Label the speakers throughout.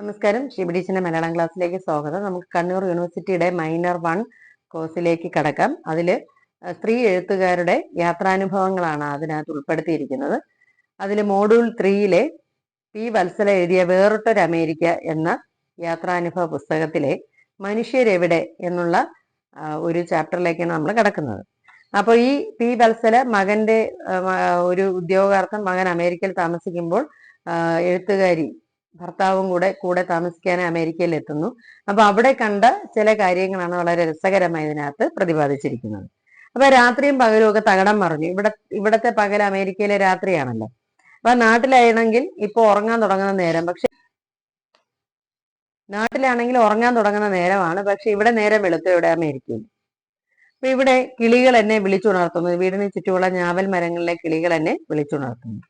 Speaker 1: നമസ്കാരം. ഷിബിഡീച്ചിന്റെ മലയാളം ക്ലാസ്സിലേക്ക് സ്വാഗതം. നമുക്ക് കണ്ണൂർ യൂണിവേഴ്സിറ്റിയുടെ മൈനർ വൺ കോഴ്സിലേക്ക് കടക്കാം. അതിൽ സ്ത്രീ എഴുത്തുകാരുടെ യാത്രാനുഭവങ്ങളാണ് അതിനകത്ത് ഉൾപ്പെടുത്തിയിരിക്കുന്നത്. അതിൽ മോഡ്യൂൾ ത്രീയിലെ പി വത്സല എഴുതിയ വേറിട്ടൊരു അമേരിക്ക എന്ന യാത്രാനുഭവ പുസ്തകത്തിലെ മനുഷ്യരെവിടെ എന്നുള്ള ഒരു ചാപ്റ്ററിലേക്കാണ് നമ്മൾ കിടക്കുന്നത്. അപ്പോൾ ഈ പി വത്സല മകന്റെ ഒരു ഉദ്യോഗാർത്ഥം മകൻ അമേരിക്കയിൽ താമസിക്കുമ്പോൾ എഴുത്തുകാരി ഭർത്താവും കൂടെ കൂടെ താമസിക്കാൻ അമേരിക്കയിൽ എത്തുന്നു. അപ്പൊ അവിടെ കണ്ട ചില കാര്യങ്ങളാണ് വളരെ രസകരമായി ഇതിനകത്ത് പ്രതിപാദിച്ചിരിക്കുന്നത്. അപ്പൊ രാത്രിയും പകലും ഒക്കെ തകടം മറിഞ്ഞു. ഇവിടെ ഇവിടത്തെ പകൽ അമേരിക്കയിലെ രാത്രിയാണല്ലോ. അപ്പൊ നാട്ടിലാണെങ്കിൽ ഇപ്പൊ ഉറങ്ങാൻ തുടങ്ങുന്ന നേരം പക്ഷെ നാട്ടിലാണെങ്കിൽ ഉറങ്ങാൻ തുടങ്ങുന്ന നേരമാണ് പക്ഷെ ഇവിടെ നേരം വെളുത്തു ഇവിടെ അമേരിക്കയിൽ. അപ്പൊ ഇവിടെ കിളികൾ എന്നെ വിളിച്ചുണർത്തുന്നു. വീടിന് ചുറ്റുമുള്ള ഞാവൽ മരങ്ങളിലെ കിളികൾ എന്നെ വിളിച്ചുണർത്തുന്നു.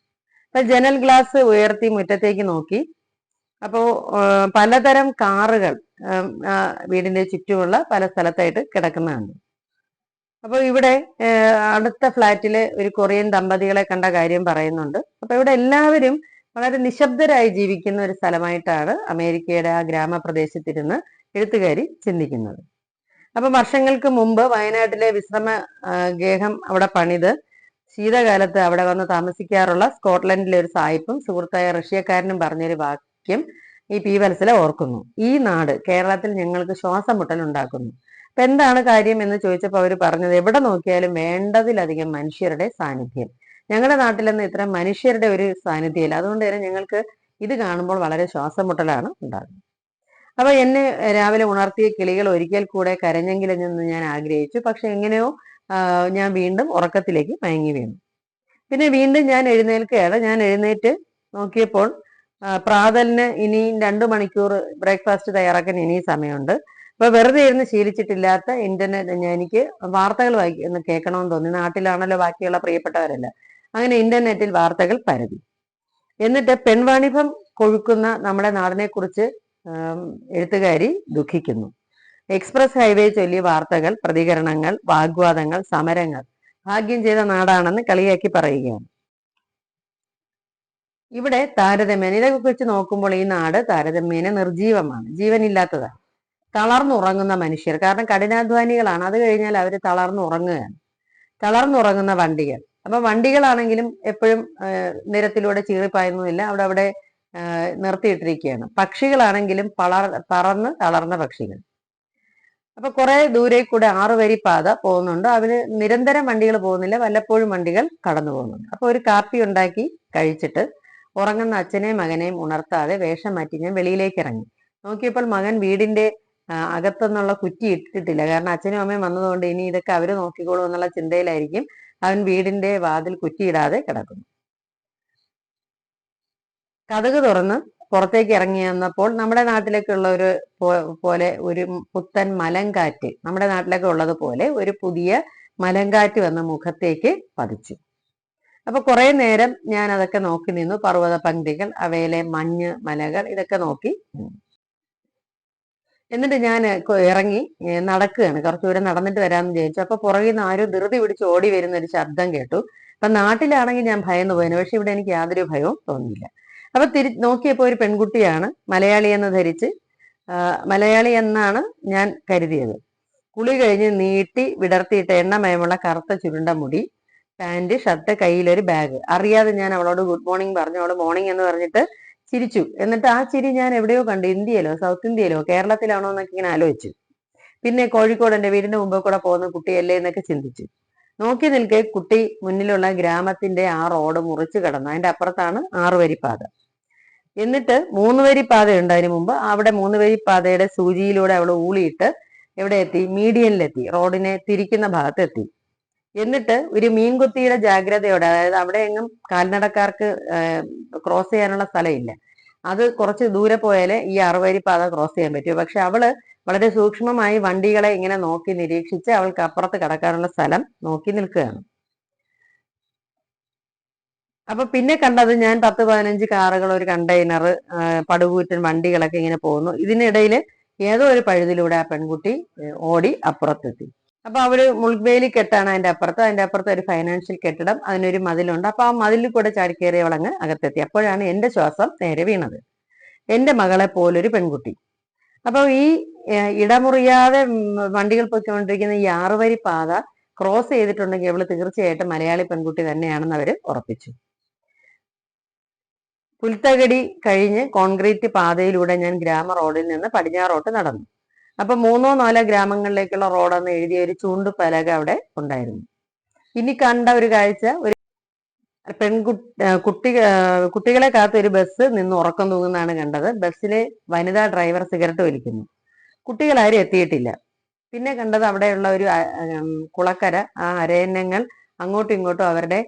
Speaker 1: അപ്പൊ ജനൽ ഗ്ലാസ് ഉയർത്തി മുറ്റത്തേക്ക് നോക്കി അപ്പോ ആ, പലതരം കാറുകൾ വീടിന്റെ ചുറ്റുമുള്ള പല സ്ഥലത്തായിട്ട് കിടക്കുന്നതാണ് അപ്പോൾ ഇവിടെ അടുത്ത ഫ്ലാറ്റിലെ ഒരു കൊറിയൻ ദമ്പതികളെ കണ്ട കാര്യം പറയുന്നുണ്ട്. അപ്പൊ ഇവിടെ എല്ലാവരും വളരെ നിശബ്ദരായി ജീവിക്കുന്ന ഒരു സ്ഥലമായിട്ടാണ് അമേരിക്കയുടെ ആ ഗ്രാമപ്രദേശത്തിരുന്ന് എഴുത്തുകാരി ചിന്തിക്കുന്നത്. അപ്പൊ വർഷങ്ങൾക്ക് മുമ്പ് വയനാട്ടിലെ വിശ്രമ ഗേഹം അവിടെ പണിത് ശീതകാലത്ത് അവിടെ വന്ന് താമസിക്കാറുള്ള സ്കോട്ട്ലൻഡിലെ ഒരു സായിപ്പും സുഹൃത്തായ റഷ്യക്കാരനും പറഞ്ഞൊരു വാക്യം ഈ പി വത്സല ഓർക്കുന്നു. ഈ നാട് കേരളത്തിൽ ഞങ്ങൾക്ക് ശ്വാസം മുട്ടൽ ഉണ്ടാക്കുന്നു. അപ്പൊ എന്താണ് കാര്യം എന്ന് ചോദിച്ചപ്പോൾ അവർ പറഞ്ഞത് എവിടെ നോക്കിയാലും വേണ്ടതിലധികം മനുഷ്യരുടെ സാന്നിധ്യം. ഞങ്ങളുടെ നാട്ടിലൊന്നും ഇത്ര മനുഷ്യരുടെ ഒരു സാന്നിധ്യമില്ല. അതുകൊണ്ട് തന്നെ ഞങ്ങൾക്ക് ഇത് കാണുമ്പോൾ വളരെ ശ്വാസം മുട്ടലാണ് ഉണ്ടാകുന്നത്. അപ്പൊ എന്നെ രാവിലെ ഉണർത്തിയ കിളികൾ ഒരിക്കൽ കൂടെ കരഞ്ഞെങ്കിലെന്ന് ഞാൻ ആഗ്രഹിച്ചു. പക്ഷെ എങ്ങനെയോ ഞാൻ വീണ്ടും ഉറക്കത്തിലേക്ക് മയങ്ങി വീണു. പിന്നെ വീണ്ടും ഞാൻ എഴുന്നേൽക്കുകയാണ്. ഞാൻ എഴുന്നേറ്റ് നോക്കിയപ്പോൾ പ്രാതലിന് ഇനി രണ്ടു മണിക്കൂർ ബ്രേക്ക്ഫാസ്റ്റ് തയ്യാറാക്കാൻ ഇനിയും സമയമുണ്ട്. അപ്പൊ വെറുതെ ഇരുന്ന് ശീലിച്ചിട്ടില്ലാത്ത ഇന്റർനെറ്റ് എനിക്ക് വാർത്തകൾ വായിക്ക ഒന്ന് കേൾക്കണമെന്ന് തോന്നി. നാട്ടിലാണല്ലോ ബാക്കിയുള്ള പ്രിയപ്പെട്ടവരല്ല. അങ്ങനെ ഇന്റർനെറ്റിൽ വാർത്തകൾ പരതി. എന്നിട്ട് പെൺവാണിഭം കൊഴുക്കുന്ന നമ്മുടെ നാടിനെ കുറിച്ച് എഴുത്തുകാരി ദുഃഖിക്കുന്നു. എക്സ്പ്രസ് ഹൈവേ ചൊല്ലി വാർത്തകൾ പ്രതികരണങ്ങൾ വാഗ്വാദങ്ങൾ സമരങ്ങൾ. ഭാഗ്യം ചെയ്ത നാടാണെന്ന് കളിയാക്കി പറയുകയാണ്. ഇവിടെ താരതമ്യേന ഇതൊക്കെ വെച്ച് നോക്കുമ്പോൾ ഈ നാട് താരതമ്യേന നിർജീവമാണ് ജീവനില്ലാത്തതാണ് തളർന്നുറങ്ങുന്ന മനുഷ്യർ. കാരണം കഠിനാധ്വാനികളാണ്. അത് കഴിഞ്ഞാൽ അവർ തളർന്നുറങ്ങുകയാണ്. തളർന്നുറങ്ങുന്ന വണ്ടികൾ. അപ്പൊ വണ്ടികളാണെങ്കിലും എപ്പോഴും നിരത്തിലൂടെ ചീറിപ്പായുന്നില്ല അവിടെ അവിടെ നിർത്തിയിട്ടിരിക്കുകയാണ്. പക്ഷികളാണെങ്കിലും പളർ പറന്ന് തളർന്ന പക്ഷികൾ. അപ്പൊ കുറെ ദൂരെ കൂടെ ആറു വരി പാത പോകുന്നുണ്ട്. അവർ നിരന്തരം വണ്ടികൾ പോകുന്നില്ല. വല്ലപ്പോഴും വണ്ടികൾ കടന്നു പോകുന്നുണ്ട് അപ്പൊ ഒരു കാപ്പി ഉണ്ടാക്കി കഴിച്ചിട്ട് ഉറങ്ങുന്ന അച്ഛനെയും മകനെയും ഉണർത്താതെ വേഷം മാറ്റി ഞാൻ വെളിയിലേക്ക് ഇറങ്ങി നോക്കിയപ്പോൾ മകൻ വീടിന്റെ അകത്തുനിന്നുള്ള കുറ്റി ഇട്ടിട്ടില്ല. കാരണം അച്ഛനും അമ്മയും വന്നതുകൊണ്ട് ഇനി ഇതൊക്കെ അവർ നോക്കിക്കോളൂ എന്നുള്ള ചിന്തയിലായിരിക്കും അവൻ വീടിന്റെ വാതിൽ കുറ്റിയിടാതെ കിടക്കുന്നു കഥക് തുറന്ന് പുറത്തേക്ക് ഇറങ്ങി വന്നപ്പോൾ നമ്മുടെ നാട്ടിലൊക്കെ ഉള്ള ഒരു പോലെ ഒരു പുത്തൻ മലങ്കാറ്റ് നമ്മുടെ നാട്ടിലൊക്കെ ഉള്ളത് പോലെ ഒരു പുതിയ മലങ്കാറ്റ് വന്ന മുഖത്തേക്ക് പതിച്ചു. അപ്പൊ കുറെ നേരം ഞാൻ അതൊക്കെ നോക്കി നിന്നു. പർവത പങ്ക്തികൾ അവയിലെ മഞ്ഞ് മലകൾ ഇതൊക്കെ നോക്കി. എന്നിട്ട് ഞാൻ ഇറങ്ങി നടക്കുകയാണ്. കുറച്ചു ദൂരം നടന്നിട്ട് വരാമെന്ന് വിചാരിച്ചു. അപ്പൊ പുറകിൽ നിന്ന് ആരും ധൃതി പിടിച്ച് ഓടി വരുന്ന ഒരു ശബ്ദം കേട്ടു. അപ്പൊ നാട്ടിലാണെങ്കിൽ ഞാൻ ഭയന്നു പോയിന്. പക്ഷെ ഇവിടെ എനിക്ക് യാതൊരു ഭയവും തോന്നിയില്ല. അപ്പൊ തിരി നോക്കിയപ്പോ ഒരു പെൺകുട്ടിയാണ് മലയാളി എന്ന് ധരിച്ച് മലയാളി എന്നാണ് ഞാൻ കരുതിയത്. കുളി കഴിഞ്ഞ് നീട്ടി വിടർത്തിയിട്ട എണ്ണമയമുള്ള കറുത്ത ചുരുണ്ട മുടി പാന്റ് ഷർട്ട് കയ്യിലൊരു ബാഗ്. അറിയാതെ ഞാൻ അവളോട് ഗുഡ് മോർണിംഗ് പറഞ്ഞു. അവൾ മോർണിംഗ് എന്ന് പറഞ്ഞിട്ട് ചിരിച്ചു. എന്നിട്ട് ആ ചിരി ഞാൻ എവിടെയോ കണ്ടു. ഇന്ത്യയിലോ സൗത്ത് ഇന്ത്യയിലോ കേരളത്തിലാണോ എന്നൊക്കെ ഇങ്ങനെ ആലോചിച്ചു. പിന്നെ കോഴിക്കോട് എന്റെ വീടിന്റെ മുമ്പിൽ കൂടെ പോകുന്ന കുട്ടിയല്ലേ എന്നൊക്കെ ചിന്തിച്ചു. നോക്കി നിൽക്കെ കുട്ടി മുന്നിലുള്ള ഗ്രാമത്തിന്റെ ആ റോഡ് മുറിച്ചു കടന്നു. അതിന്റെ അപ്പുറത്താണ് ആറു വരി പാത എന്നിട്ട് മൂന്ന് വരി പാതയുണ്ട് അതിന് മുമ്പ്. അവിടെ മൂന്ന് വരി പാതയുടെ സൂചിയിലൂടെ അവൾ ഊളിയിട്ട് എവിടെ എത്തി? മീഡിയനിലെത്തി. റോഡിനെ തിരിക്കുന്ന ഭാഗത്ത് എത്തി എന്നിട്ട് ഒരു മീൻകുത്തിയുടെ ജാഗ്രതയോടെ അതായത് അവിടെ എങ്ങും കാൽനടക്കാർക്ക് ക്രോസ് ചെയ്യാനുള്ള സ്ഥലമില്ല. അത് കുറച്ച് ദൂരെ പോയാലേ ഈ അറുവരി പാത ക്രോസ് ചെയ്യാൻ പറ്റൂ. പക്ഷെ അവൾ വളരെ സൂക്ഷ്മമായി വണ്ടികളെ ഇങ്ങനെ നോക്കി നിരീക്ഷിച്ച് അവൾക്ക് അപ്പുറത്ത് കടക്കാനുള്ള സ്ഥലം നോക്കി നിൽക്കുകയാണ്. അപ്പൊ പിന്നെ കണ്ടത് ഞാൻ പത്ത് പതിനഞ്ച് കാറുകൾ ഒരു കണ്ടെയ്നർ പടുകൂറ്റൻ വണ്ടികളൊക്കെ ഇങ്ങനെ പോകുന്നു. ഇതിനിടയിൽ ഏതോ ഒരു പഴുതിലൂടെ ആ പെൺകുട്ടി ഓടി അപ്പുറത്തെത്തി. അപ്പൊ അവർ മുൾവേലി കെട്ടാണ് അതിന്റെ അപ്പുറത്ത്. അതിന്റെ അപ്പുറത്ത് ഒരു ഫൈനാൻഷ്യൽ കെട്ടിടം അതിനൊരു മതിലുണ്ട്. അപ്പൊ ആ മതിലിൽ കൂടെ ചാടിക്കേറിയവളങ്ങ് അകത്തെത്തി. അപ്പോഴാണ് എന്റെ ശ്വാസം നേരെ വീണത്. എന്റെ മകളെ പോലൊരു പെൺകുട്ടി. അപ്പോൾ ഈ ഇടമുറിയാതെ വണ്ടികൾ പൊയ്ക്കൊണ്ടിരിക്കുന്ന ഈ ആറുവരി പാത ക്രോസ് ചെയ്തിട്ടുണ്ടെങ്കിൽ അവൾ തീർച്ചയായിട്ടും മലയാളി പെൺകുട്ടി തന്നെയാണെന്ന് അവർ ഉറപ്പിച്ചു. പുൽത്തകടി കഴിഞ്ഞ് കോൺക്രീറ്റ് പാതയിലൂടെ ഞാൻ ഗ്രാമ റോഡിൽ നിന്ന് പടിഞ്ഞാറോട്ട് നടന്നു. അപ്പൊ മൂന്നോ നാലോ ഗ്രാമങ്ങളിലേക്കുള്ള റോഡെന്ന് എഴുതിയ ഒരു ചൂണ്ടു പലക അവിടെ ഉണ്ടായിരുന്നു. ഇനി കണ്ട ഒരു കാഴ്ച ഒരു പെൺകുട്ടി കുട്ടി കുട്ടികളെ കാത്ത് ഒരു ബസ് നിന്ന് ഉറക്കം തൂങ്ങുന്നതാണ് കണ്ടത്. ബസ്സിലെ വനിതാ ഡ്രൈവർ സിഗരറ്റ് വലിക്കുന്നു. കുട്ടികൾ കുട്ടികളാരും എത്തിയിട്ടില്ല. പിന്നെ കണ്ടത് അവിടെയുള്ള ഒരു കുളക്കര ആ അരയന്നങ്ങൾ അങ്ങോട്ടും ഇങ്ങോട്ടും അവരുടെ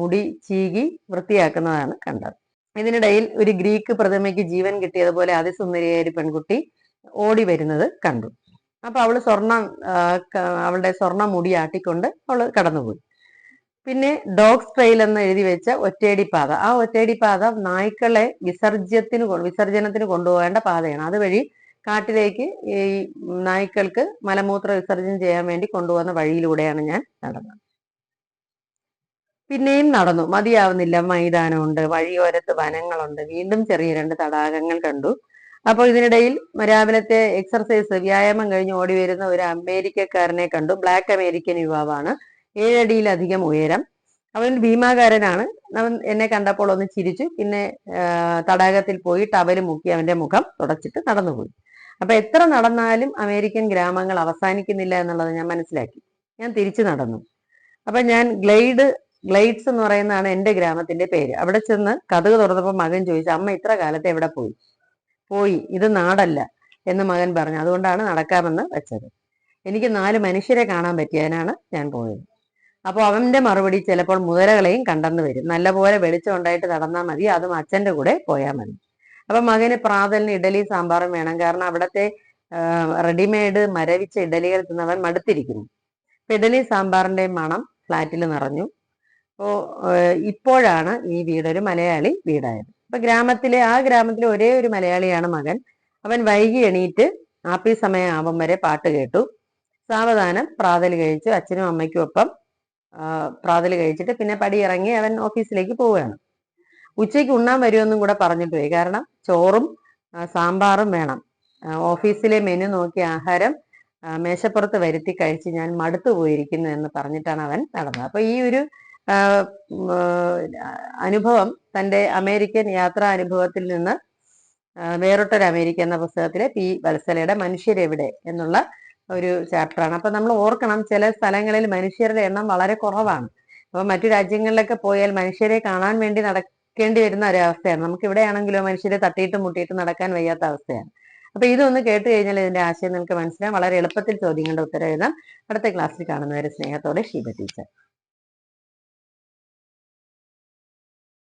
Speaker 1: മുടി ചീകി വൃത്തിയാക്കുന്നതാണ് കണ്ടത്. ഇതിനിടയിൽ ഒരു ഗ്രീക്ക് പ്രതിമയ്ക്ക് ജീവൻ കിട്ടിയതുപോലെ അതിസുന്ദരിയായ ഒരു പെൺകുട്ടി ഓടി വരുന്നത് കണ്ടു. അപ്പൊ അവൾ സ്വർണം അവളുടെ സ്വർണം മുടി ആട്ടിക്കൊണ്ട് അവൾ കടന്നുപോയി. പിന്നെ ഡോഗ്സ് ട്രെയിൽ എന്ന് എഴുതി വെച്ച ഒറ്റയടി പാത ആ ഒറ്റയടി പാത നായ്ക്കളെ വിസർജ്യത്തിന് വിസർജനത്തിന് കൊണ്ടുപോകേണ്ട പാതയാണ്. അതുവഴി കാട്ടിലേക്ക് ഈ നായ്ക്കൾക്ക് മലമൂത്ര വിസർജനം ചെയ്യാൻ വേണ്ടി കൊണ്ടുപോകുന്ന വഴിയിലൂടെയാണ് ഞാൻ നടന്നത്. പിന്നെയും നടന്നു. മതിയാവുന്നില്ല. മൈതാനമുണ്ട്. വഴിയോരത്ത് വനങ്ങളുണ്ട്. വീണ്ടും ചെറിയ രണ്ട് തടാകങ്ങൾ കണ്ടു. അപ്പോൾ ഇതിനിടയിൽ രാവിലത്തെ എക്സർസൈസ് വ്യായാമം കഴിഞ്ഞ് ഓടി വരുന്ന ഒരു അമേരിക്കക്കാരനെ കണ്ടു. ബ്ലാക്ക് അമേരിക്കൻ യുവാവാണ്. ഏഴടിയിലധികം ഉയരം. അവൻ ഭീമാകാരനാണ്. അവൻ എന്നെ കണ്ടപ്പോൾ ഒന്ന് ചിരിച്ചു. പിന്നെ തടാകത്തിൽ പോയി ടവൽ മുക്കി അവന്റെ മുഖം തുടച്ചിട്ട് നടന്നുപോയി. അപ്പൊ എത്ര നടന്നാലും അമേരിക്കൻ ഗ്രാമങ്ങൾ അവസാനിക്കുന്നില്ല എന്നുള്ളത് ഞാൻ മനസ്സിലാക്കി. ഞാൻ തിരിച്ചു നടന്നു. അപ്പൊ ഞാൻ ഗ്ലൈഡ് ഗ്ലൈഡ്സ് എന്ന് പറയുന്നതാണ് എന്റെ ഗ്രാമത്തിന്റെ പേര്. അവിടെ ചെന്ന് കഥക് തുറന്നപ്പോൾ മകൻ ചോദിച്ചു അമ്മ ഇത്ര കാലത്ത് എവിടെ പോയി? പോയി. ഇത് നാടല്ല എന്ന് മകൻ പറഞ്ഞു. അതുകൊണ്ടാണ് നടക്കാമെന്ന് വെച്ചത്. എനിക്ക് നാല് മനുഷ്യരെ കാണാൻ പറ്റിയതിനാണ് ഞാൻ പോയത്. അപ്പോൾ അവന്റെ മറുപടി ചിലപ്പോൾ മുതലകളെയും കണ്ടെന്ന് വരും. നല്ലപോലെ വെളിച്ചം ഉണ്ടായിട്ട് നടന്നാൽ മതി. അതും അച്ഛന്റെ കൂടെ പോയാൽ മതി. അപ്പൊ മകന് പ്രാതലിന് ഇഡലി സാമ്പാറും വേണം. കാരണം അവിടത്തെ റെഡിമെയ്ഡ് മരവിച്ച ഇഡലികൾ തിന്നവൻ മടുത്തിരിക്കുന്നു. അപ്പൊ ഇഡലി സാമ്പാറിന്റെ മണം ഫ്ലാറ്റിൽ നിറഞ്ഞു. അപ്പോ ഇപ്പോഴാണ് ഈ വീടൊരു മലയാളി വീടായത്. അപ്പൊ ഗ്രാമത്തിലെ ആ ഗ്രാമത്തിലെ ഒരേ ഒരു മലയാളിയാണ് മകൻ. അവൻ വൈകി എണീറ്റ് ആപ്പി സമയം ആവും വരെ പാട്ട് കേട്ടു. സാവധാനം പ്രാതൽ കഴിച്ചു. അച്ഛനും അമ്മയ്ക്കും ഒപ്പം പ്രാതൽ കഴിച്ചിട്ട് പിന്നെ പടി ഇറങ്ങി അവൻ ഓഫീസിലേക്ക് പോവുകയാണ്. ഉച്ചയ്ക്ക് ഉണ്ണാൻ വരുമെന്നും കൂടെ പറഞ്ഞിട്ട് പോയി. കാരണം ചോറും സാമ്പാറും വേണം. ഓഫീസിലെ മെനു നോക്കി ആഹാരം മേശപ്പുറത്ത് വരുത്തി കഴിച്ച് ഞാൻ മടുത്തു പോയിരിക്കുന്നു എന്ന് പറഞ്ഞിട്ടാണ് അവൻ നടന്നത്. അപ്പൊ ഈ ഒരു അനുഭവം തന്റെ അമേരിക്കൻ യാത്രാ അനുഭവത്തിൽ നിന്ന് വേറിട്ടൊരു അമേരിക്ക എന്ന പുസ്തകത്തിലെ പി. വത്സലയുടെ മനുഷ്യരെവിടെ എന്നുള്ള ഒരു ചാപ്റ്ററാണ്. അപ്പൊ നമ്മൾ ഓർക്കണം ചില സ്ഥലങ്ങളിൽ മനുഷ്യരുടെ എണ്ണം വളരെ കുറവാണ്. അപ്പൊ മറ്റു രാജ്യങ്ങളിലൊക്കെ പോയാൽ മനുഷ്യരെ കാണാൻ വേണ്ടി നടക്കേണ്ടി വരുന്ന ഒരവസ്ഥയാണ്. നമുക്ക് ഇവിടെയാണെങ്കിലോ മനുഷ്യരെ തട്ടിയിട്ട് മുട്ടിയിട്ട് നടക്കാൻ വയ്യാത്ത അവസ്ഥയാണ്. അപ്പൊ ഇതൊന്ന് കേട്ട് കഴിഞ്ഞാൽ ഇതിന്റെ ആശയം നിങ്ങൾക്ക് മനസ്സിലാവും. വളരെ എളുപ്പത്തിൽ ചോദ്യങ്ങളുടെ ഉത്തരം എഴുതാം. അടുത്ത ക്ലാസ്സിൽ കാണുന്നവരെ സ്നേഹത്തോടെ ഷീബ ടീച്ചർ.